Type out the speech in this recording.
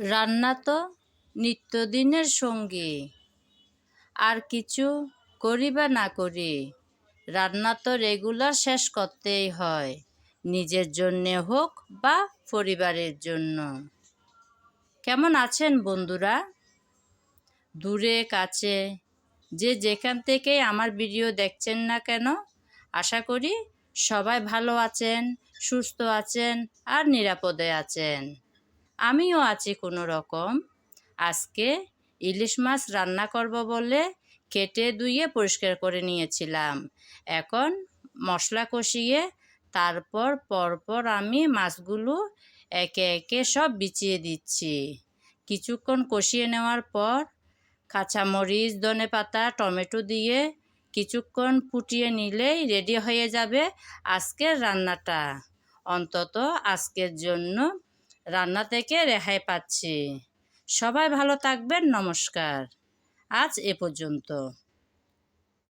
রান্না তো নিত্যদিনের সঙ্গী। আর কিছু করি বা না করি। রান্না তো রেগুলার শেষ করতেই হয়, নিজের জন্যে হোক বা পরিবারের জন্য। কেমন আছেন বন্ধুরা? দূরে, কাছে, যে যেখান থেকে আমার ভিডিও দেখছেন না কেন, আশা করি সবাই ভালো আছেন, সুস্থ আছেন আর নিরাপদে আছেন। আমিও আছি কোনো রকম। আজকে ইলিশ মাছ রান্না করব বলে কেটে ধুয়ে পরিষ্কার করে নিয়েছিলাম। এখন মশলা কষিয়ে তারপর পরপর আমি মাছগুলো একে একে সব বিছিয়ে দিচ্ছি। কিছুক্ষণ কষিয়ে নেওয়ার পর কাঁচামরিচ ধনে পাতা টমেটো দিয়ে কিছুক্ষণ ফুটিয়ে নিলেই রেডি হয়ে যাবে আজকের রান্নাটা। অন্তত আজকের জন্য রান্না থেকে রেহাই পাচ্ছি। সবাই ভালো থাকবেন নমস্কার। আজ এ পর্যন্ত।